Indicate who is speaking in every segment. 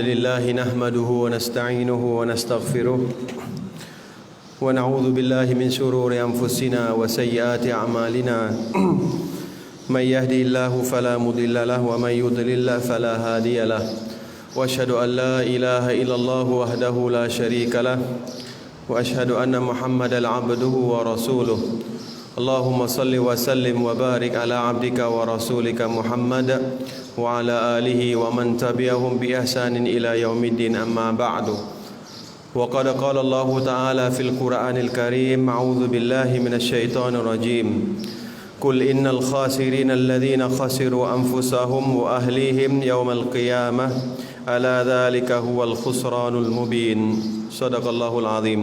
Speaker 1: لله نحمده ونستعينه ونستغفره ونعوذ بالله من شرور أنفسنا وسيئات أعمالنا. من يهدي الله فلا مضل له ومن يضلل فلا هادي له. وأشهد أن لا إله إلا الله وحده لا شريك له. وأشهد أن محمدا عبده ورسوله. اللهم صل وسلم وبارك على عبدك ورسولك محمد وعلى آله ومن تبعهم بإحسان إلى يوم الدين أما بعد وقد قال الله تعالى في القرآن الكريم أعوذ بالله من الشيطان الرجيم قل إن الخاسرين الذين خسروا أنفسهم وأهليهم يوم القيامة ألا ذلك هو الخسران المبين صدق الله العظيم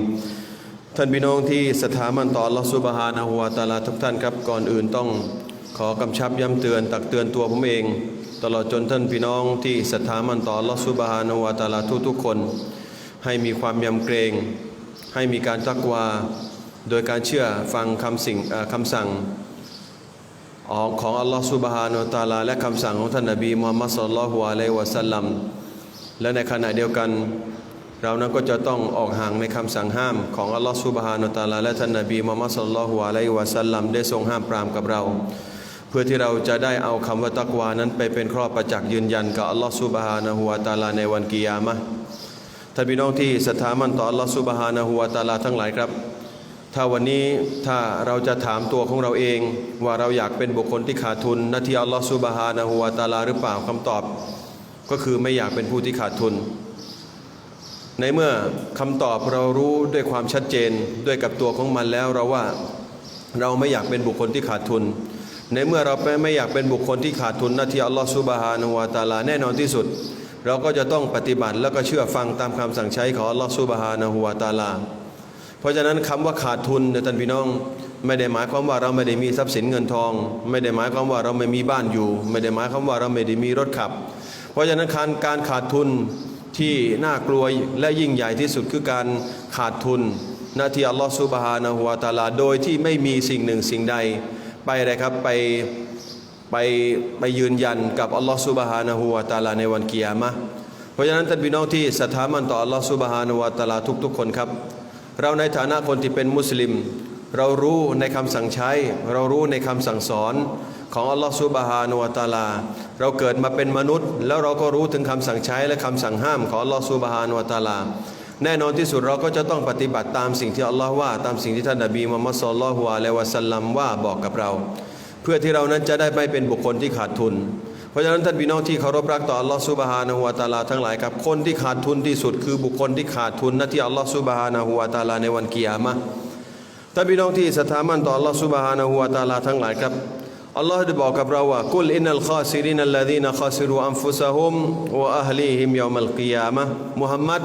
Speaker 1: ท่านพี่น้องที่ศรัทธามั่นต่อ Allah Subhanahu wa Taala ทุกท่านครับก่อนอื่นต้องขอกำชับย้ำเตือนตักเตือนตัวผมเอง ตลอดจนท่านพี่น้องที่ศรัทธามันต่อ Allah Subhanahu wa Taala ทุกๆคน ให้มีความยำเกรง ให้มีการตักวา โดยการเชื่อฟังคำสิ่งคำสั่งของของอัลลอฮฺสุบฮานาอัลตาลาและคำสั่งของท่านนบีมุฮัมมัดสุลลัลลอฮุอะลัยวะสัลลัมและในขณะเดียวกัน เรานั้นก็จะต้องออกห่างในคำสั่งห้ามของอัลลอฮฺสุบฮานาอัลตาลาและท่านนบีมุฮัมมัดสุลลัลลอฮุอะลัยวะสัลลัมได้ทรงห้ามปรามกับเรา พื่อที่เราจะได้เอาคำว่าตักวานั้นไปเป็นข้อบประจักษ์ยืนยันกับอัลลอฮฺสุบฮานะฮูวะตาลาในวันกิยามะท่านพี่น้องที่ศรัทธามั่นต่ออัลลอฮฺสุบฮานะฮูวะตาลาทั้งหลายครับ ถ้าวันนี้ถ้าเราจะถามตัวของเราเอง ว่าเราอยากเป็นบุคคลที่ขาดทุนหน้าที่อัลลอฮฺสุบฮานะฮูวะตาลาหรือเปล่าคำตอบ ก็คือไม่อยากเป็นผู้ที่ขาดทุน ในเมื่อคำตอบเรารู้ด้วยความชัดเจนด้วยกับตัวของมันแล้วเราว่าเราไม่อยากเป็นบุคคลที่ขาดทุน ในเมื่อเราไม่อยากเป็นบุคคลที่ขาดทุนหน้าที่อัลลอฮฺสุบฮานะฮูวะตาลาแน่นอนที่สุด เราก็จะต้องปฏิบัติแล้วก็เชื่อฟังตามคำสั่งใช้ของอัลลอฮฺสุบฮานะฮูวะตาลา เพราะฉะนั้นคำว่าขาดทุนเนี่ยท่านพี่น้องไม่ได้หมายความว่าเราไม่ได้มีทรัพย์สินเงินทอง ไม่ได้หมายความว่าเราไม่มีบ้านอยู่ ไม่ได้หมายความว่าเราไม่ได้มีรถขับ เพราะฉะนั้นการการขาดทุนที่น่ากลัวและยิ่งใหญ่ที่สุดคือการขาดทุนหน้าที่อัลลอฮฺสุบฮานะฮูวะตาลา โดยที่ไม่มีสิ่งหนึ่งสิ่งใด ไปอะไรครับไปไปไปยืนยันกับอัลลอฮฺสุบฮานะฮูวะตาลาในวันกิยามะเพราะฉะนั้นท่านพี่น้องที่ศรัทธามันต่ออัลลอฮฺสุบฮานะฮูวะตาลาทุก ๆ คนครับ เราในฐานะคนที่เป็นมุสลิม เรารู้ในคำสั่งใช้ เรารู้ในคำสั่งสอนของอัลลอฮฺซุบฮานุวะตาลา เราเกิดมาเป็นมนุษย์ แล้วเราก็รู้ถึงคำสั่งใช้และคำสั่งห้ามของอัลลอฮฺซุบฮานุวะตาลา แน่นอนที่สุดเราก็จะต้องปฏิบัติตามสิ่งที่อัลลอฮ์ว่า ตามสิ่งที่ท่านนบีมุฮัมมัดสุลลัลฮุอะลัยวะสัลลัมว่าบอกกับเรา เพื่อที่เรานั้นจะได้ไม่เป็นบุคคลที่ขาดทุน เพราะฉะนั้นท่านพี่น้องที่เคารพรักต่ออัลลอฮฺซุบฮานะฮูวะตาลาทั้งหลายครับคนที่ขาดทุนที่สุดคือบุคคลที่ขาดทุนน้าที่อัลลอฮฺซุบฮานะฮูวะตาลาในวันกิยามะท่านพี่น้องที่ศรัทธามันต่ออัลลอฮฺซุบฮานะฮูวะตาลาทั้งหลายครับอัลลอฮฺได้บอกกับเราว่ากุลอินนัลคาซิรินัลลดีนคาซิรูอันฟุซะฮุมวะอัฮลีฮิมยอมัลกิยามะมุฮัมมัด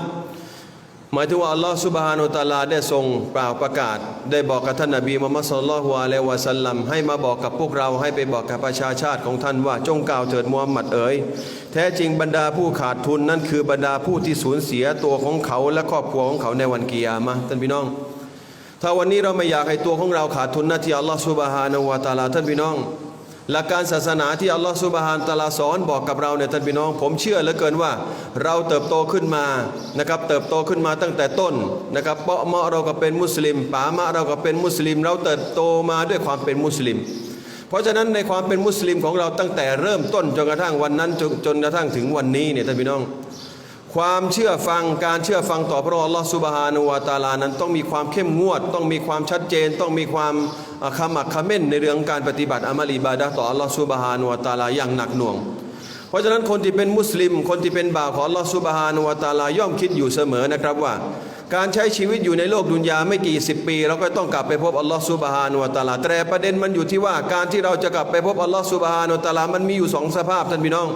Speaker 1: หมายถึงว่าอัลลอฮฺสุบฮานุตะอาลาได้ทรงเปล่าประกาศ ได้บอกกับท่านนบีมุฮัมมัดสุลลัลฮุอะลัยวะสัลลัมให้มาบอกกับพวกเราให้ไปบอกกับประชาชาติของท่านว่าจงกล่าวเถิดมุฮัมมัดเอ๋ยแท้จริงบรรดาผู้ขาดทุนนั่นคือบรรดาผู้ที่สูญเสียตัวของเขาและครอบครัวของเขาในวันกิยามะท่านพี่น้อง ถ้าวันนี้เราไม่อยากให้ตัวของเราขาดทุนน้าที่อัลลอฮฺสุบฮานะฮูวะตะอาลาท่านพี่น้อง หลักการศาสนาที่อัลลอฮฺสุบฮานตะอาลาสอนบอกกับเราเนี่ยท่านพี่น้อง ผมเชื่อเหลือเกินว่า เราเติบโตขึ้นมานะครับเติบโตขึ้นมาตั้งแต่ต้นนะครับเปาะเมาะเราก็เป็นมุสลิมป๋ามะเราก็เป็นมุสลิม เราเติบโตมาด้วยความเป็นมุสลิม เพราะฉะนั้นในความเป็นมุสลิมของเราตั้งแต่เริ่มต้นจนกระทั่งวันนั้นจนกระทั่งถึงวันนี้เนี่ยท่านพี่น้อง ความเชื่อฟังการเชื่อฟังต่อพระองค์อัลลอฮฺสุบฮานุวาตาลานั้นต้องมีความเข้มงวด ต้องมีความชัดเจน ต้องมีความขมักเขม้นในเรื่องการปฏิบัติอามัลอิบาดะต่ออัลลอฮฺสุบฮานุวาตาลาอย่างหนักหน่วง เพราะฉะนั้นคนที่เป็นมุสลิม คนที่เป็นบ่าวของอัลลอฮฺสุบฮานุวาตาลาย่อมคิดอยู่เสมอนะครับว่า การใช้ชีวิตอยู่ในโลกดุนยาไม่กี่สิบปี เราก็ต้องกลับไปพบอัลลอฮฺสุบฮานุวาตาลาแต่ประเด็นมันอยู่ที่ว่าการที่เราจะกลับไปพบอัลลอฮฺสุบฮานุวาตาลามันมีอยู่สองสภาพท่านพี่น้อง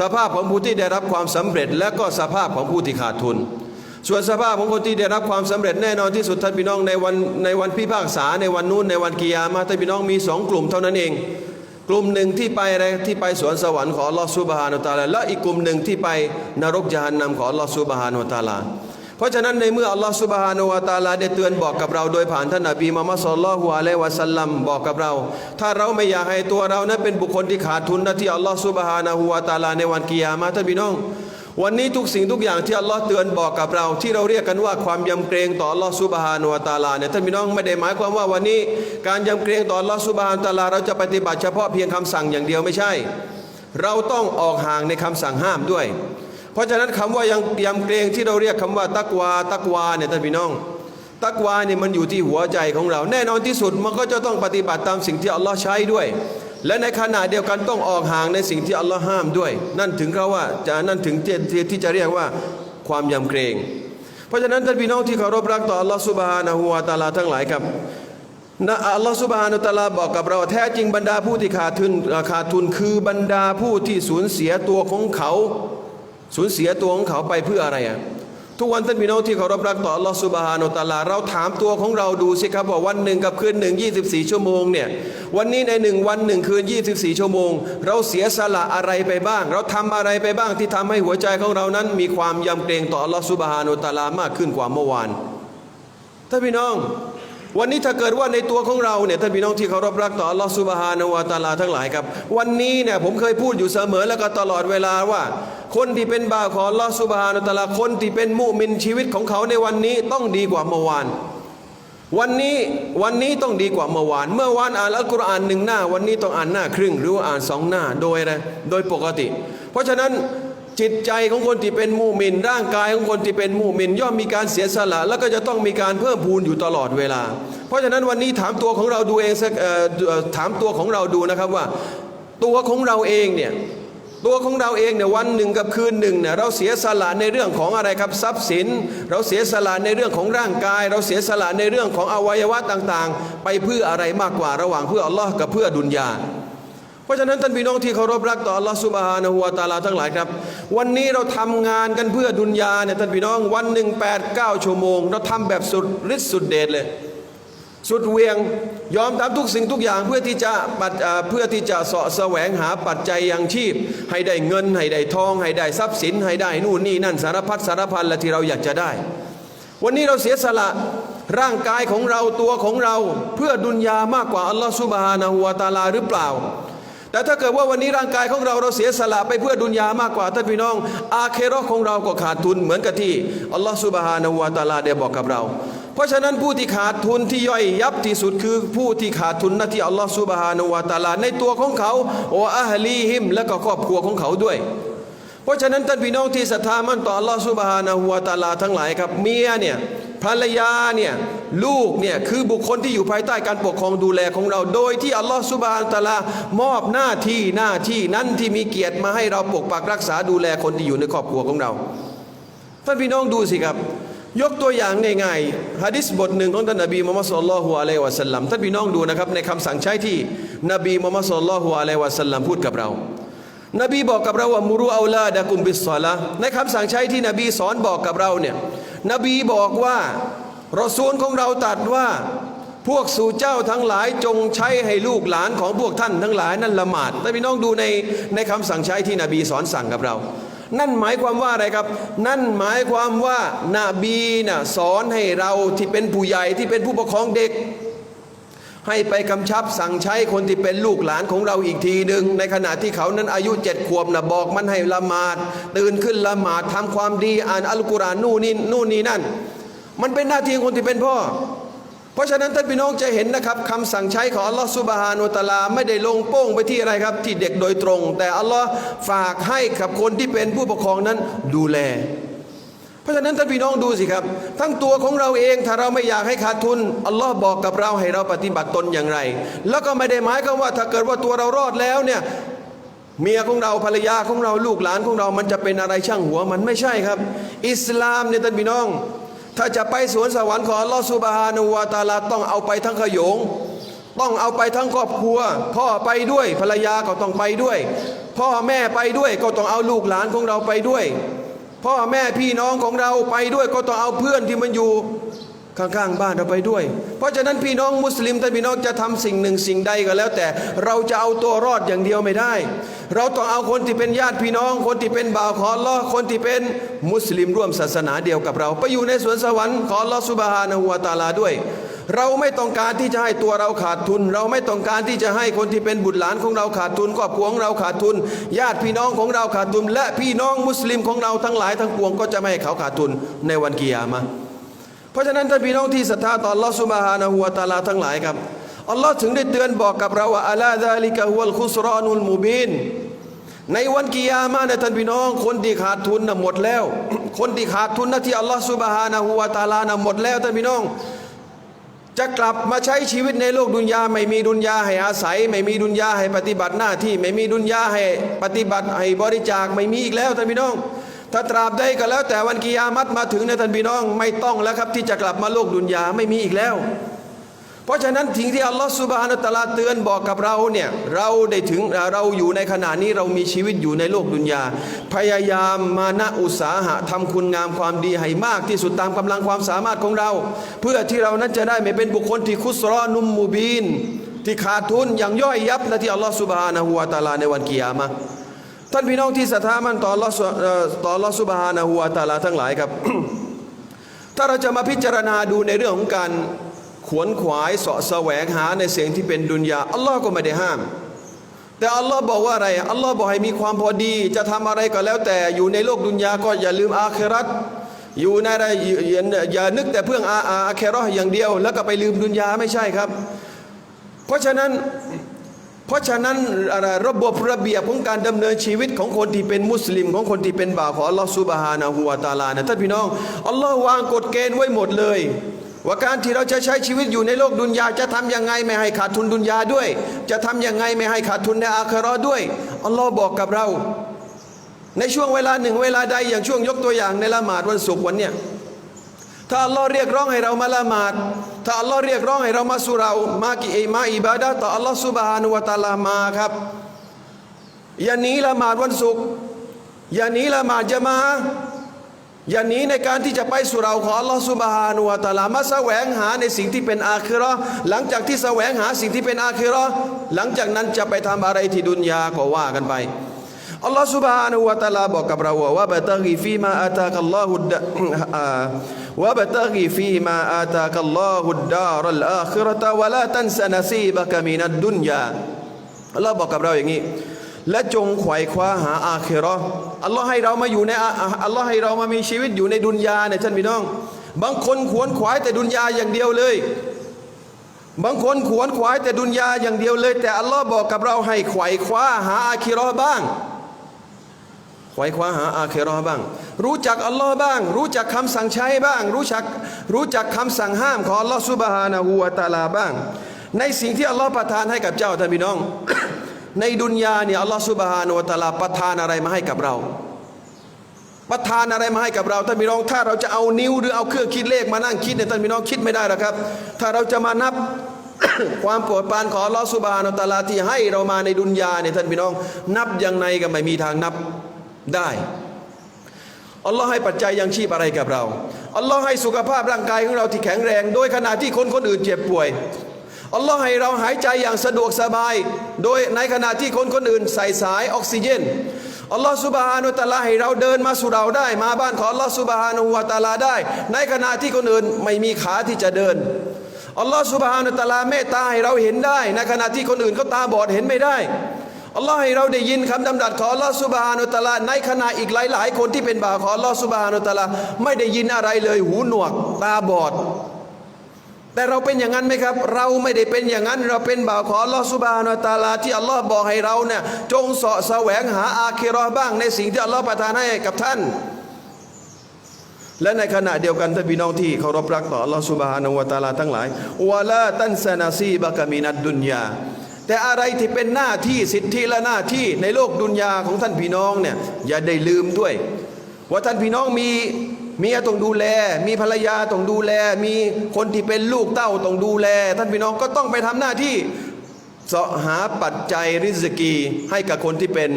Speaker 1: สภาพของผู้ที่ได้รับความสำเร็จ และก็สภาพของผู้ที่ขาดทุน ส่วนสภาพของคนที่ได้รับความสำเร็จแน่นอนที่สุดท่านพี่น้องในวันในวันพิพากษาในวันนู้นในวันกิยามาท่านพี่น้องมีสองกลุ่มเท่านั้นเอง กลุ่มหนึ่งที่ไปอะไรที่ไปสวนสวรรค์ของลอสุบฮานุตาลาและอีกกลุ่มหนึ่งที่ไปนรกจานนำของลอสุบฮานุตาลา เพราะฉะนั้นในเมื่ออัลลอฮฺสุบฮานุวะตาลาได้เตือนบอกกับเราโดยผ่านท่านนบีมุฮัมมัสุลลัลอฮุอะลัยวะสัลลัมบอกกับเรา ถ้าเราไม่อยากให้ตัวเรานั้นเป็นบุคคลที่ขาดทุนนะที่อัลลอฮฺสุบฮานะฮูวะตาลาในวันกิยามะท่านพี่น้องวันนี้ทุกสิ่งทุกอย่างที่อัลลอฮ์เตือนบอกกับเรา ที่เราเรียกกันว่าความยำเกรงต่ออัลลอฮ์ซุบฮานุวะตาลาเนี่ยท่านพี่น้องไม่ได้หมายความว่าวันนี้ การยำเกรงต่ออัลลอฮ์ซุบฮานุวะตาลา เราจะปฏิบัติเฉพาะเพียงคำสั่งอย่างเดียวไม่ใช่ เราต้องออกห่างในคำสั่งห้ามด้วย เพราะฉะนั้นคำว่ายังยำเกรงที่เราเรียกคำว่าตักวาตักวาเนี่ยท่านพี่น้อง ตักวาเนี่ยมันอยู่ที่หัวใจของเรา แน่นอนที่สุดมันก็จะต้องปฏิบัติตามสิ่งที่อัลลอฮ์ใช้ด้วย และในขณะเดียวกันต้องออกห่างในสิ่งที่อัลลอฮ์ห้ามด้วย นั่นถึงเขาว่าจะนั่นถึงที่ที่ที่จะเรียกว่าความยำเกรง เพราะฉะนั้นท่านพี่น้องที่เคารพรักต่ออัลลอฮ์ซุบฮานะฮูวะตาลาทั้งหลายครับนะอัลลอฮ์ซุบฮานะฮูวะตะอาลาบอกกับเราแท้จริงบรรดาผู้ที่ขาดทุนขาดทุนคือบรรดาผู้ที่สูญเสียตัวของเขา สูญเสียตัวของเขาไปเพื่ออะไรอะทุกวันท่านพี่น้องที่เคารพรักต่ออัลลอฮฺสุบฮานาอัลตาลา เราถามตัวของเราดูสิครับว่าวันหนึ่งกับคืนหนึ่ง24 ชั่วโมงเนี่ยวันนี้ในหนึ่งวันหนึ่งคืน 24 ชั่วโมง เราเสียสละอะไรไปบ้าง เราทำอะไรไปบ้างที่ทำให้หัวใจของเรานั้น มีความยำเกรงต่ออัลลอฮฺสุบฮานาอัลตาลามากขึ้นกว่าเมื่อวานท่านพี่น้อง วันนี้ถ้าเกิดว่าในตัวของเราเนี่ยท่านพี่น้องที่เคารพรักต่ออัลลอฮฺสุบฮานะฮูวะตาลาทั้งหลายครับ วันนี้เนี่ยผมเคยพูดอยู่เสมอแล้วก็ตลอดเวลาว่า คนที่เป็นบ่าวของอัลลอฮฺสุบฮานะฮูวะตาลาคนที่เป็นมุมินชีวิตของเขาในวันนี้ต้องดีกว่าเมื่อวาน วันนี้วันนี้ต้องดีกว่าเมื่อวาน เมื่อวานอ่านอัลกุรอานหนึ่งหน้า วันนี้ต้องอ่านหน้าครึ่ง หรือว่าอ่านสองหน้าโดยอะไรโดยปกติ เพราะฉะนั้น จิตใจของคนที่เป็นมูมิน ร่างกายของคนที่เป็นมูมิน ย่อมมีการเสียสละ แล้วก็จะต้องมีการเพิ่มพูนอยู่ตลอดเวลา เพราะฉะนั้นวันนี้ถามตัวของเราดูเองสักถามตัวของเราดูนะครับว่า ตัวของเราเองเนี่ยตัวของเราเองเนี่ยวันหนึ่งกับคืนหนึ่งเนี่ยเราเสียสละในเรื่องของอะไรครับทรัพย์สิน เราเสียสละในเรื่องของร่างกาย เราเสียสละในเรื่องของอวัยวะต่างๆ ไปเพื่ออะไรมากกว่าระหว่างเพื่ออัลลอฮ์กับเพื่อดุนยา เพราะฉะนั้นท่านพี่น้องที่เคารพรักต่ออัลลอฮ์ซุบฮานะฮูวะตาลาทั้งหลายครับ วันนี้เราทำงานกันเพื่อดุนยาเนี่ยท่านพี่น้องวันหนึ่งแปดเก้าชั่วโมง เราทำแบบสุดฤทธิ์สุดเดชเลย สุดเวียงยอมทำทุกสิ่งทุกอย่างเพื่อที่จะปัดเพื่อที่จะเสาะแสวงหาปัจจัยยังชีพ ให้ได้เงิน ให้ได้ทอง ให้ได้ทรัพย์สิน ให้ได้นู่นนี่นั่นสารพัดสารพันละที่เราอยากจะได้ วันนี้เราเสียสละร่างกายของเราตัวของเราเพื่อดุนยามากกว่าอัลลอฮฺซุบฮานะฮูวะตาลาหรือเปล่า แต่ถ้าเกิดว่าวันนี้ร่างกายของเราเราเสียสละไปเพื่อดุนยามากกว่าท่านพี่น้อง อาเคโรอของเราก็ขาดทุนเหมือนกับที่อัลลอฮฺสุบฮานาวะตาลาได้บอกกับเรา เพราะฉะนั้นผู้ที่ขาดทุนที่ย่อยยับที่สุดคือผู้ที่ขาดทุนหน้าที่อัลลอฮฺสุบฮานาวะตาลาในตัวของเขาโออาฮลีฮิมและก็ครอบครัวของเขาด้วย เพราะฉะนั้นท่านพี่น้องที่ศรัทธามั่นต่ออัลลอฮฺซุบฮานะฮูวตาลาทั้งหลายครับเมียเนี่ยภรรยาเนี่ยลูกเนี่ยคือบุคคลที่อยู่ภายใต้การปกครองดูแลของเรา โดยที่อัลลอฮฺซุบฮานะฮูวตะอาลามอบหน้าที่หน้าที่นั้นที่มีเกียรติมาให้เราปกปักรักษาดูแลคนที่อยู่ในครอบครัวของเราท่านพี่น้องดูสิครับ ยกตัวอย่างง่ายๆฮะดิษบทหนึ่งของท่านนบีมุฮัมมัดสุลลัลฮุอะลัยวะสัลลัมท่านพี่น้องดูนะครับในคำสั่งใช้ที่นบีมุฮัมมัดสุลลัลฮุอะลัยวะสัลลัมพูดกับเรา นบีบอกกับเราว่ามุรุเอาลาดะกุมบิสซอละในคำสั่งใช้ที่นบีสอนบอกกับเราเนี่ยนบีบอกว่ารอซูลของเราตัดว่าพวกสู่เจ้าทั้งหลายจงใช้ให้ลูกหลานของพวกท่านทั้งหลายนั้นละหมาดแต่พี่น้องดูในในคำสั่งใช้ที่นบีสอนสั่งกับเรา นั่นหมายความว่าอะไรครับ นั่นหมายความว่านาบีน่ะสอนให้เราที่เป็นผู้ใหญ่ที่เป็นผู้ปกครองเด็ก ให้ไปกำชับสั่งใช้คนที่เป็นลูกหลานของเราอีกทีหนึ่งในขณะที่เขานั้นอายุเจ็ดขวบนะบอกมันให้ละหมาด ตื่นขึ้นละหมาดทำความดีอ่านอัลกุรอานนู่นนี่นู่นนี่นั่น มันเป็นหน้าที่ของคนที่เป็นพ่อ เพราะฉะนั้นท่านพี่น้องจะเห็นนะครับคำสั่งใช้ของอัลลอฮฺสุบฮานุตะอาลาไม่ได้ลงโป้งไปที่อะไรครับ ที่เด็กโดยตรง แต่อัลลอฮ์ฝากให้กับคนที่เป็นผู้ปกครองนั้นดูแล เพราะฉะนั้นท่านพี่น้องดูสิครับ ทั้งตัวของเราเองถ้าเราไม่อยากให้ขาดทุนอัลลอฮ์บอกกับเราให้เราปฏิบัติตนอย่างไร แล้วก็ไม่ได้หมายความว่าถ้าเกิดว่าตัวเรารอดแล้วเนี่ยเมียของเราภรรยาของเราลูกหลานของเรามันจะเป็นอะไรช่างหัวมันไม่ใช่ครับ อิสลามเนี่ยท่านพี่น้อง ถ้าจะไปสวนสวรรค์ของอัลลอฮ์สุบฮานุวาตาลาต้องเอาไปทั้งขยง ต้องเอาไปทั้งครอบครัว พ่อไปด้วยภรรยาก็ต้องไปด้วย พ่อแม่ไปด้วยก็ต้องเอาลูกหลานของเราไปด้วย พ่อแม่พี่น้องของเราไปด้วยก็ต้องเอาเพื่อนที่มันอยู่ข้างๆบ้านเราไปด้วย เพราะฉะนั้นพี่น้องมุสลิมท่านพี่น้องจะทำสิ่งหนึ่งสิ่งใดก็แล้ว แต่เราจะเอาตัวรอดอย่างเดียวไม่ได้ เราต้องเอาคนที่เป็นญาติพี่น้อง คนที่เป็นบ่าวขอลอคนที่เป็นมุสลิมร่วมศาสนาเดียวกับเรา ไปอยู่ในสวนสวรรค์ขอลอสุบฮานะฮูวะตาลาด้วย เราไม่ต้องการที่จะให้ตัวเราขาดทุน เราไม่ต้องการที่จะให้คนที่เป็นบุตรหลานของเราขาดทุนครอบครัวของเราขาดทุน ญาติพี่น้องของเราขาดทุน และพี่น้องมุสลิมของเราทั้งหลายทั้งปวงก็จะไม่ให้เขาขาดทุนในวันกิยามะเพราะฉะนั้นท่านพี่น้องที่ศรัทธาต่ออัลลอฮฺซุบฮานะฮูวะตาลาทั้งหลายครับอัลลอฮ์ถึงได้เตือนบอกกับเราว่าอัลาซาลิกะฮุวัลคุสรอนุลมุบินในวันกิยามะห์เนยท่านพี่น้อง คนที่ขาดทุนน่ะหมดแล้ว คนที่ขาดทุนนะที่อัลลอฮฺซุบฮานะฮูวตาลาน่ะหมดแล้วท่านพี่น้อง จะกลับมาใช้ชีวิตในโลกดุนยาไม่มีดุนยาให้อาศัย ไม่มีดุนยาให้ปฏิบัติหน้าที่ ไม่มีดุนยาให้ปฏิบัติให้บริจาคไม่มีอีกแล้วท่านพี่น้อง ถ้าตราบใดก็แล้วแต่วันกิยามัตมาถึงในยท่านพี่น้อง ไม่ต้องแล้วครับที่จะกลับมาโลกดุนยาไม่มีอีกแล้ว เพราะฉะนั้นทิ้งที่อัลลอฮฺสุบฮานะฮูวะตะลาเตือนบอกกับเราเนี่ยเราได้ถึงเราอยู่ในขณะนี้เรามีชีวิตอยู่ในโลกดุนยา พยายามมานะอุตสาหะทำคุณงามความดีให้มากที่สุดตามกำลังความสามารถของเรา เพื่อที่เรานั้นจะได้ไม่เป็นบุคคลที่คุสรอนุมมูบีนที่ขาดทุนอย่างย่อยยับนะที่อัลลอฮฺสุบฮานะฮูวะตาลาในวันกิยามะท่านพี่น้องที่ศรัทธามันต่ออัลลอฮฺสุเอ่อต่ออัลลอฮฺสุบฮานะฮูวะตาลาทั้งหลายครับ ถ้าเราจะมาพิจารณาดูในเรื่องของการ วนขวายเสาะแสวงหาในสิ่งที่เป็นดุนยาอัลลอฮ์ก็ไม่ได้ห้าม แต่อัลลอฮ์บอกว่าอะไรอัลลอฮ์บอกให้มีความพอดี จะทำอะไรก็แล้วแต่อยู่ในโลกดุนยาก็อย่าลืมอาเครัตอยู่ในอะไรอย่านึกแต่เพื่องอาอาเคราะห์อย่างเดียว แล้วก็ไปลืมดุนยาไม่ใช่ครับ เพราะฉะนั้นเพราะฉะนั้นอะไรระบบระเบียบของการดำเนินชีวิตของคนที่เป็นมุสลิม ของคนที่เป็นบ่าวของอัลลอฮฺซุบฮานะฮูวะตาลานะท่านพี่น้องอัลลอฮ์วางกฎเกณฑ์ไว้หมดเลย ว่าการที่เราจะใช้ชีวิตอยู่ในโลกดุนยาจะทำยังไงไม่ให้ขาดทุนดุนยาด้วย จะทำยังไงไม่ให้ขาดทุนในอาคราด้วยอัลลอฮ์บอกกับเรา ในช่วงเวลาหนึ่งเวลาใดอย่างช่วงยกตัวอย่างในละหมาดวันศุกร์วันเนี้ยถ้าอัลลอฮ์เรียกร้องให้เรามาละหมาด ถ้าอัลลอฮ์เรียกร้องให้เรามาสุเรามากิเอมาอิบาดะต่ออัลลอฮ์ซุบฮานุวะตาลามาครับอย่าหนีละหมาดวันศุกร์อย่าหนีละหมาดจะมา อย่าหนีในการที่จะไปสู่เราของอัลลอฮฺสุบฮานุวาตาลามาแสวงหาในสิ่งที่เป็นอาคิรอหลังจากที่แสวงหาสิ่งที่เป็นอาคิรอหลังจากนั้นจะไปทำอะไรที่ดุนยาก็ว่ากันไปอัลลอฮฺสุบฮานุวาตาลาบอกกับเราว่าบะตากีฟีมาอาตากัลลอฮุดว่าบะตกีฟีมาอัตากัลลอฮุดดารัลอาคิรตะวะลาตันซะนซีบะกะมินัดดุนยาอัลลอฮ์บอกกับเราอย่างนี้ และจงไขว่คว้าหาอาคิเราะห์อัลลอฮ์ให้เรามาอยู่ในอัลลอฮ์ให้เรามามีชีวิตอยู่ในดุนยาเนี่ยท่านพี่น้อง บางคนขวนขวายแต่ดุนยาอย่างเดียวเลย บางคนขวนขวายแต่ดุนยาอย่างเดียวเลย แต่อัลลอฮ์บอกกับเราให้ไขว่คว้าหาอาคิเราะห์บ้างไขว่คว้าหาอาเคราะห์บ้าง รู้จักอัลลอฮ์บ้าง รู้จักคำสั่งใช้บ้าง รู้จักรู้จักคำสั่งห้ามของอัลลอฮ์ซุบฮานะฮูวะตะอาลาบ้าง ในสิ่งที่อัลลอฮ์ประทานให้กับเจ้าท่านพี่น้อง ในดุนยาเนี่ยอัลลอฮ์ซุบฮานะฮูวะตาลาประทานอะไรมาให้กับเรา ประทานอะไรมาให้กับเราท่านพี่น้องถ้าเราจะเอานิ้วหรือเอาเครื่องคิดเลขมานั่งคิดเนี่ยท่านพี่น้องคิดไม่ได้หรอกครับ ถ้าเราจะมานับความโปรดปรานของอัลลอฮ์ซุบฮานะฮูวะตาลาที่ให้เรามาในดุนยาเนี่ยท่านพี่น้อง นับยังไงก็ไม่มีทางนับได้อัลลอฮ์ให้ปัจจัยยังชีพอะไรกับเราอัลลอฮ์ให้สุขภาพร่างกายของเราที่แข็งแรง โดยขณะที่คนคนอื่นเจ็บป่วย อัลลอฮ์ให้เราหายใจอย่างสะดวกสบาย โดยในขณะที่คนคนอื่นใส่สายออกซิเจนอัลลอฮ์สุบฮานุตะอาลาให้เราเดินมาสู่เราได้ มาบ้านของอัลลอฮ์สุบฮานุวะตะอาลาได้ ในขณะที่คนอื่นไม่มีขาที่จะเดินอัลลอฮ์สุบฮานุตะอาลาเมตตาให้เราเห็นได้ ในขณะที่คนอื่นเขาตาบอดเห็นไม่ได้อัลลอฮ์ให้เราได้ยินคำดำรัสของอัลลอฮ์สุบฮานุตะอาลาในขณะอีกหลาย ๆ คนที่เป็นบ่าวของอัลลอฮ์สุบฮานุตะอาลาไม่ได้ยินอะไรเลยหูหนวกตาบอด แต่เราเป็นอย่างนั้นไหมครับ เราไม่ได้เป็นอย่างนั้น เราเป็นบ่าวของลอสุบานตาลาที่อัลลอฮ์บอกให้เราเนี่ยจงเสาะแสวงหาอาคิราะห์บ้างในสิ่งที่อัลลอฮ์ประทานให้กับท่าน และในขณะเดียวกันท่านพี่น้องที่เคารพรักต่ออัลลอฮ์สุบฮานวะตาลาทั้งหลายวะลาตันซานาซีบะกะมินัดดุนยาแต่อะไรที่เป็นหน้าที่สิทธิและหน้าที่ในโลกดุนยาของท่านพี่น้องเนี่ยอย่าได้ลืมด้วย ว่าท่านพี่น้องมี เมียต้องดูแล มีภรรยาต้องดูแล มีคนที่เป็นลูกเต้าต้องดูแล ท่านพี่น้องก็ต้องไปทำหน้าที่เสาะหาปัจจัยริสกีให้กับคนที่เป็น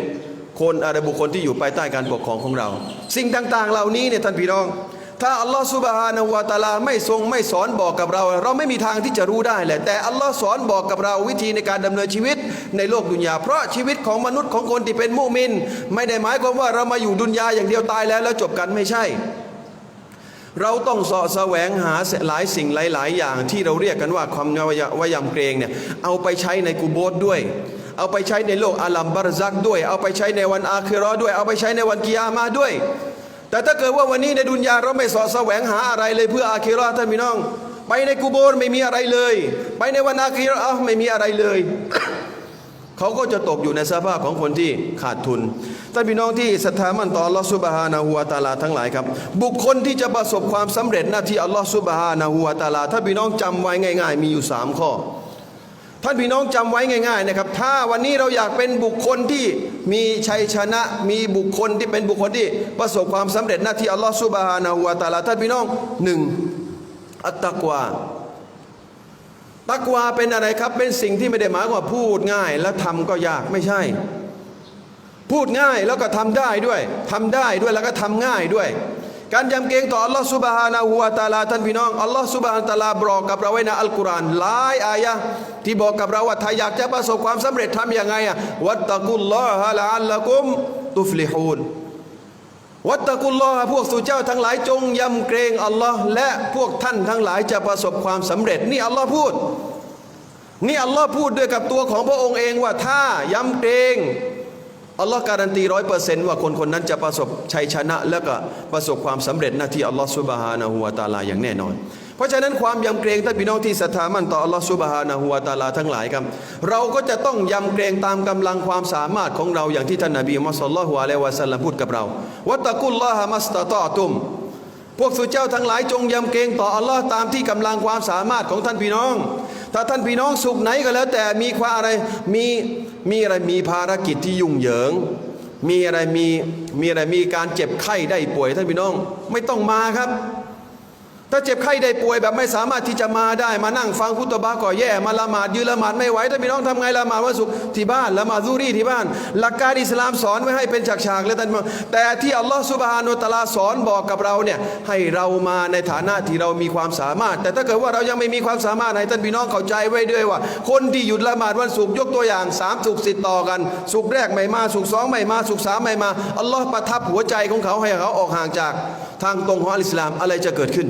Speaker 1: คนอะไรบุคคลที่อยู่ภายใต้การปกครองของเรา สิ่งต่างๆ เหล่านี้เนี่ยท่านพี่น้อง ถ้าอัลลอฮฺสุบฮานะฮูวะตาลาไม่ทรงไม่สอนบอกกับเรา เราไม่มีทางที่จะรู้ได้แหละแต่อัลลอฮ์สอนบอกกับเราวิธีในการดำเนินชีวิตในโลกดุนยาเพราะชีวิตของมนุษย์ของคนที่เป็นมุมิน ไม่ได้หมายความว่าเรามาอยู่ดุนยาอย่างเดียวตายแล้วแล้วจบกันไม่ใช่ เราต้องสาะแสวงหาหลายสิ่งหลาย ๆ อย่างที่เราเรียกกันว่าความวายำเกรงเนี่ยเอาไปใช้ในกูโบสด้วย เอาไปใช้ในโลกอาลัมบารซักด้วย เอาไปใช้ในวันอาคิราะห์ด้วย เอาไปใช้ในวันกิยามาด้วย แต่ถ้าเกิดว่าวันนี้ในดุนยาเราไม่สาะแสวงหาอะไรเลยเพื่ออาคิราะห์ท่านพี่น้อง ไปในกูโบสไม่มีอะไรเลย ไปในวันอาคิราะห์ไม่มีอะไรเลย เขาก็จะตกอยู่ในสภาพของคนที่ขาดทุน ท่านพี่น้องที่ศรัทธามั่นต่ออัลลอฮฺซุบฮานะฮูวะตาลาทั้งหลายครับ บุคคลที่จะประสบความสำเร็จหน้าที่อัลลอฮฺซุบฮานะฮูวะตาลาท่านพี่น้องจำไว้ง่าย ๆ มีอยู่สามข้อ ท่านพี่น้องจำไว้ง่าย ๆนะครับ ถ้าวันนี้เราอยากเป็นบุคคลที่มีชัยชนะ มีบุคคลที่เป็นบุคคลที่ประสบความสำเร็จหน้าที่อัลลอฮฺซุบฮานะฮูวะตาลาท่านพี่น้องหนึ่งอัตตักวาตักวาเป็นอะไรครับ เป็นสิ่งที่ไม่ได้หมายว่าพูดง่าย แล้วทำก็ยากไม่ใช่ พูดง่ายแล้วก็ทำได้ด้วยทำได้ด้วยแล้วก็ทำง่ายด้วย การยำเกรงต่ออัลลอฮฺสุบฮานาหูวาตาลาท่านพี่น้องอัลลอฮฺสุบฮานตาลาบอกกับเราไว้ในอัลกุรอานหลายอายะที่บอกกับเราว่าถ้าอยากจะประสบความสำเร็จทำยังไงอะวัตตะกุลลอฮะละอัลละกุมตุฟลิฮูนวัตตะกุลลอฮ์พวกสู่เจ้าทั้งหลายจงยำเกรงอัลลอฮ์และพวกท่านทั้งหลายจะประสบความสำเร็จนี่อัลลอฮ์พูด นี่อัลลอฮ์พูดด้วยกับตัวของพระองค์เองว่าถ้ายำเกรง อัลลอฮ์การันตีร้อยเปอร์เซนต์ว่าคนคนนั้นจะประสบชัยชนะ และก็ประสบความสำเร็จหน้าที่อัลลอฮ์ซุบฮานะฮูวาตาลาอย่างแน่นอน เพราะฉะนั้นความยำเกรงท่านพี่น้องที่ศรัทธามั่นต่ออัลลอฮ์ซุบฮานะฮูวาตาลาทั้งหลายครับ เราก็จะต้องยำเกรงตามกำลังความสามารถของเราอย่างที่ท่านนบีมุฮัมมัดศ็อลลัลฮุอะลัยฮิวะสัลลัมพูดกับเราวัตตะกุลลอฮะมัสตะตอตุม พวกสุเจ้าทั้งหลายจงยำเกรงต่ออัลลอฮ์ตามที่กำลังความสามารถของท่านพี่น้อง ถ้าท่านพี่น้องสุขไหนก็แล้ว แต่มีความอะไรมีมีอะไรมีภารกิจที่ยุ่งเหยิง มีอะไรมีมีอะไรมีการเจ็บไข้ได้ป่วยท่านพี่น้องไม่ต้องมาครับ ถ้าเจ็บไข้ได้ป่วยแบบไม่สามารถที่จะมาได้มานั่งฟังคุตบะก่อแย่ มาละหมาดยืนละหมาดไม่ไหวท่านพี่น้องทำไงละหมาดวันศุกร์ที่บ้านละหมาดซูรี่ที่บ้าน หลักการอิสลามสอนไว้ให้เป็นฉากๆเลยท่านแต่ที่อัลลอฮฺสุบฮานุตะลาสอนบอกกับเราเนี่ยให้เรามาในฐานะที่เรามีความสามารถ แต่ถ้าเกิดว่าเรายังไม่มีความสามารถให้ท่านพี่น้องเข้าใจไว้ด้วยว่า คนที่หยุดละหมาดวันศุกร์ยกตัวอย่างสามศุกร์ติดต่อกันศุกร์แรกไม่มาศุกร์สองไม่มาศุกร์สามไม่มาอัลลอฮ์ประทับหัวใจของเขาให้เขาออกห่างจาก ทางตรงของอัลอิสลามอะไรจะเกิดขึ้น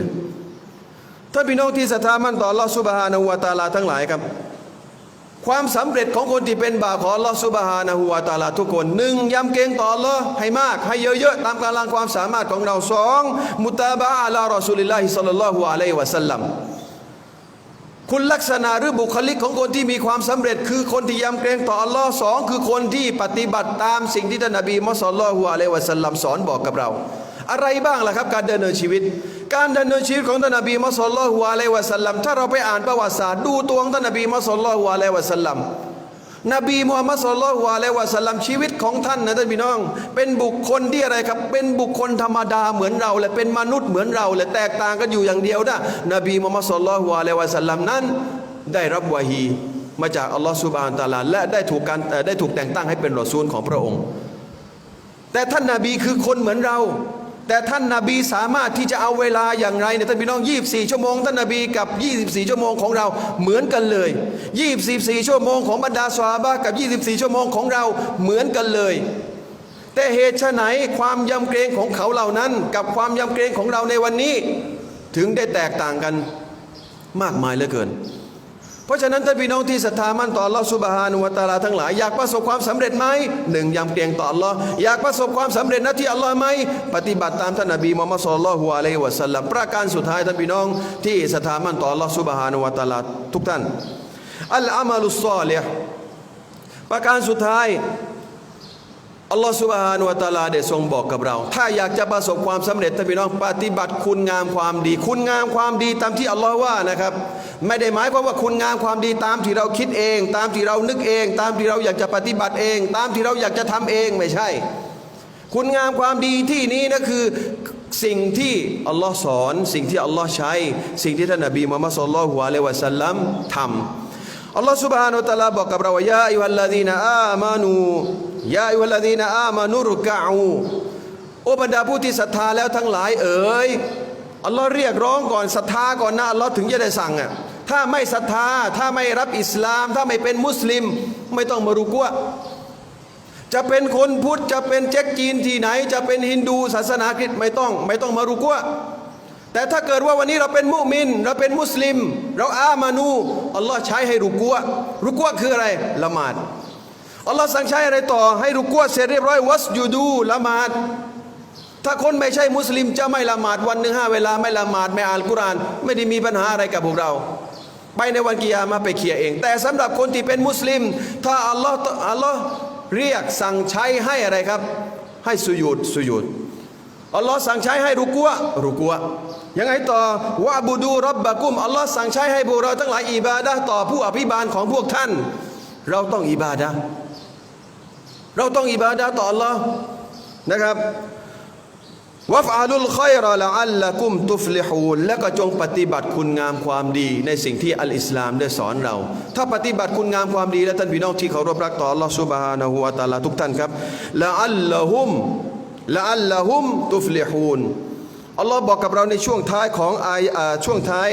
Speaker 1: ท่านพี่น้องที่ศรัทธามั่นต่อลอฮฺซุบฮานะฮูวาตาลาทั้งหลายครับ ความสำเร็จของคนที่เป็นบ่าวของลลอฮฺซุบฮานะฮูวาตาลาทุกคนหนึ่งยำเกรงต่อลอให้มาก ให้เยอะๆตามกำลังความสามารถของเราสองมุตาบะอาลารอซูลิลลาฮิสัลลัลลอฮุอะลัยฮิวะสัลลัมคุณลักษณะหรือบุคลิกของคนที่มีความสำเร็จ คือคนที่ยำเกรงต่ออัลลอฮ์สองคือคนที่ปฏิบัติตามสิ่งที่ท่านนบีมุฮัมมัดศ็อลลัลลอฮุอะลัยวะสัลลัมสอนบอกกับเรา อะไรบ้างล่ะครับ การดำเนินชีวิต การดำเนินชีวิตของท่านนบีมุฮัมมัดศ็อลลัลฮุอะลัยวะสัลลัมถ้าเราไปอ่านประวัติศาสตร์ดูตัวของท่านนบีมุฮัมมัดศ็อลลัลฮุอะลัยวะสัลลัมนบีมูฮัมมัดสุลลัลฮุอะลัยวะสัลลัมชีวิตของท่านนะท่านพี่น้อง เป็นบุคคลที่อะไรครับ เป็นบุคคลธรรมดาเหมือนเราและเป็นมนุษย์เหมือนเราและแตกต่างกันอยู่อย่างเดียวนะนบีมูฮัมมัดสุลลัลฮุอะลัยวะสัลลัมนั้น ได้รับวะฮีมาจากอัลลอฮฺสุบฮานตะอาลาและได้ถูกการได้ถูกแต่งตั้งให้เป็นรอซูลของพระองค์ แต่ท่านนาบีคือคนเหมือนเรา แต่ท่านนาบีสามารถที่จะเอาเวลาอย่างไรเนี่ยท่านพี่น้อง 24 ชั่วโมงท่านนาบีกับ 24 ชั่วโมงของเราเหมือนกันเลย 24 ชั่วโมงของบรรดาสวาบะกับ 24 ชั่วโมงของเราเหมือนกันเลย แต่เหตุไฉนความยำเกรงของเขาเหล่านั้น กับความยำเกรงของเราในวันนี้ ถึงได้แตกต่างกันมากมายเหลือเกิน เพราะฉะนั้นท่านพี่น้องที่ศรัทธามั่นต่อลอสุบฮานุวะตาลาทั้งหลายอยากประสบความสำเร็จไหมหนึ่งยำเกรงต่อลออยากประสบความสำเร็จหน้าที่อัลลอฮ์ไหมปฏิบัติตามท่านนบีมุฮัมมัดสุลลัลลอฮุอะลัยฮิวะสัลลัมประการสุดท้ายท่านพี่น้องที่ศรัทธามั่นต่อลอสุบฮานุวะตาลาทุกท่านอัลอามัลุสซอลิฮ์ประการสุดท้าย อัลลอฮฺสุบฮานุวะตาลาได้ทรงบอกกับเรา ถ้าอยากจะประสบความสำเร็จท่านพี่น้องปฏิบัติคุณงามความดี คุณงามความดีตามที่อัลลอฮ์ว่านะครับ ไม่ได้หมายความว่าคุณงามความดีตามที่เราคิดเอง ตามที่เรานึกเอง ตามที่เราอยากจะปฏิบัติเอง ตามที่เราอยากจะทำเองไม่ใช่ คุณงามความดีที่นี้นะคือสิ่งที่อัลลอฮ์สอน สิ่งที่อัลลอฮ์ใช้ สิ่งที่ท่านนบีมุฮัมมัดศ็อลลัลฮุอะลัยวะสัลลัมทำ อัลลอฮ์ سبحانه และ تعالى บอกกับเราว่ายาอิวัลลดีนอามานูยาอิวัลลดีนอามานุรกะอูโอบรรดาผู้ที่ศรัทธาแล้วทั้งหลายเอ๋ยอัลลอฮ์เรียกร้องก่อนศรัทธาก่อนนะอัลลอฮ์ถึงจะได้สั่งอ่ะถ้าไม่ศรัทธาถ้าไม่รับอิสลาม ถ้าไม่เป็นมุสลิม ไม่ต้องมารุกัวจะเป็นคนพุทธจะเป็นเจ๊กจีนที่ไหน จะเป็นฮินดูศาสนาคริสต์ไม่ต้อง ไม่ต้องมารุกัว แต่ถ้าเกิดว่าวันนี้เราเป็นมุมิน เราเป็นมุสลิม เราอามานูอัลลอฮ์ใช้ให้รุกัวรุกัวคืออะไรละหมาดอัลลอฮ์สั่งใช้อะไรต่อให้รุกัวเสร็จเรียบร้อยวัสยูดูละหมาดถ้าคนไม่ใช่มุสลิมจะไม่ละหมาดวันหนึ่งห้าเวลาไม่ละหมาดไม่อ่านกุรอาน ไม่ได้มีปัญหาอะไรกับพวกเรา ไปในวันกิยามาไปเคลียร์เอง แต่สำหรับคนที่เป็นมุสลิม ถ้าอัลลอฮ์อัลลอฮ์เรียกสั่งใช้ให้อะไรครับ ให้สุยุดสุยุดอัลลอฮ์สั่งใช้ให้รุกัวรุกัว ยังไงต่อว่าบูดูรับบากุมอัลลอฮ์สั่งใช้ให้พวกเราทั้งหลายอิบาดะต่อผู้อภิบาลของพวกท่าน เราต้องอิบาดะเราต้องอิบาดะต่ออัลลอฮ์นะครับวัฟอาลุลคอยรอละอัลละกุมตุฟลิฮูนและก็จงปฏิบัติคุณงามความดี ในสิ่งที่อัลอิสลามได้สอนเรา ถ้าปฏิบัติคุณงามความดี และท่านพี่น้องที่เคารพรักต่อลอฮ์ซุบฮานะฮูวะตาลาทุกท่านครับละอัลละฮุมละอัลละฮุมตุฟลิฮูน อัลลอฮ์บอกกับเราในช่วงท้ายของอายาช่วงท้าย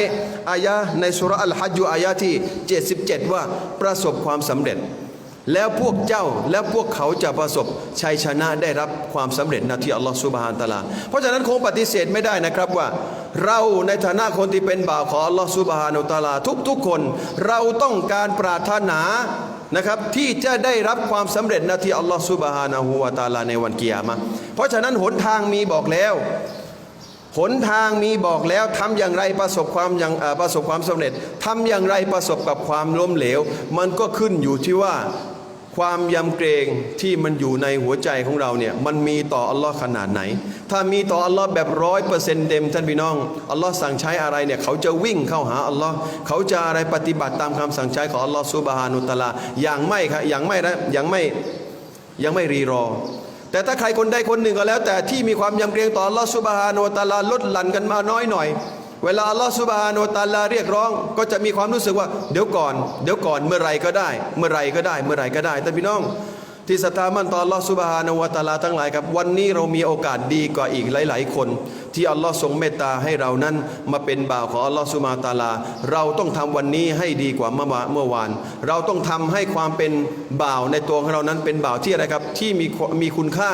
Speaker 1: อายะในสุรอัลฮัจญ์อายะที่ 77 ว่าประสบความสำเร็จ แล้วพวกเจ้าและพวกเขาจะประสบชัยชนะได้รับความสำเร็จนะที่อัลลอฮฺสุบฮานตะลา เพราะฉะนั้นคงปฏิเสธไม่ได้นะครับว่า เราในฐานะคนที่เป็นบ่าวของอัลลอฮฺสุบฮานุตะลา ทุกๆคน เราต้องการปรารถนานะครับที่จะได้รับความสำเร็จนะที่อัลลอฮฺสุบฮานะฮูวาตะลาในวันกิยามะเพราะฉะนั้นหนทางมีบอกแล้ว หนทางมีบอกแล้วทำอย่างไรประสบความอย่างประสบความสำเร็จทำอย่างไรประสบกับความล้มเหลว มันก็ขึ้นอยู่ที่ว่าความยำเกรงที่มันอยู่ในหัวใจของเราเนี่ยมันมีต่ออัลลอฮ์ขนาดไหน ถ้ามีต่ออัลลอฮ์แบบร้อยเปอร์เซ็นต์เต็มท่านพี่น้องอัลลอฮ์สั่งใช้อะไรเนี่ยเขาจะวิ่งเข้าหาอัลลอฮ์เขาจะอะไรปฏิบัติตามคำสั่งใช้ของอัลลอฮ์ซุบฮานุตะลาอย่างไม่ครับอย่างไม่นะอย่างไม่ยังไม่รีรอ แต่ถ้าใครคนใดคนหนึ่งก็แล้ว แต่ที่มีความยำเกรงต่ออัลลอฮ์ซุบฮานุตาลาลดหลั่นกันมาน้อยหน่อย เวลาอัลลอฮ์ซุบฮานุตาลาเรียกร้อง ก็จะมีความรู้สึกว่า เดี๋ยวก่อน เดี๋ยวก่อนเมื่อไรก็ได้ เมื่อไรก็ได้ เมื่อไรก็ได้แต่พี่น้อง ที่ศรัทธามั่นต่ออัลลอฮ์สุบฮานาวะตาลาทั้งหลายครับวันนี้เรามีโอกาสดีกว่าอีกหลาย ๆ คน ที่อัลลอฮ์ทรงเมตตาให้เรานั้นมาเป็นบ่าวของอัลลอฮ์สุมาตาลา เราต้องทำวันนี้ให้ดีกว่าเมื่อวานเมื่อวานเราต้องทำให้ความเป็นบ่าวในตัวของเรานั้นเป็นบ่าวที่อะไรครับที่มีมีคุณค่า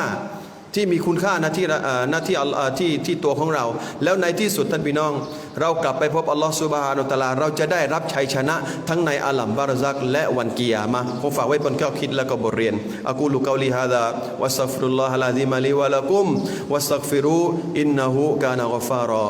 Speaker 1: ที่มีคุณค่าหน้าที่หน้าที่ที่ที่ตัวของเรา แล้วในที่สุดท่านพี่น้อง เรากลับไปพบอัลลอฮฺสุบฮานุตะลา เราจะได้รับชัยชนะ ทั้งในอาลัมบารซัก และวันกิยามะผมฝากไว้บนแก้วคิดและก็บทเรียนอะกูลุกาลีฮาดาวัสซัฟรุลลอฮฺลาดิมาลีวะละกุมวัสตักฟิรูอินนะฮูกานะกฟารอ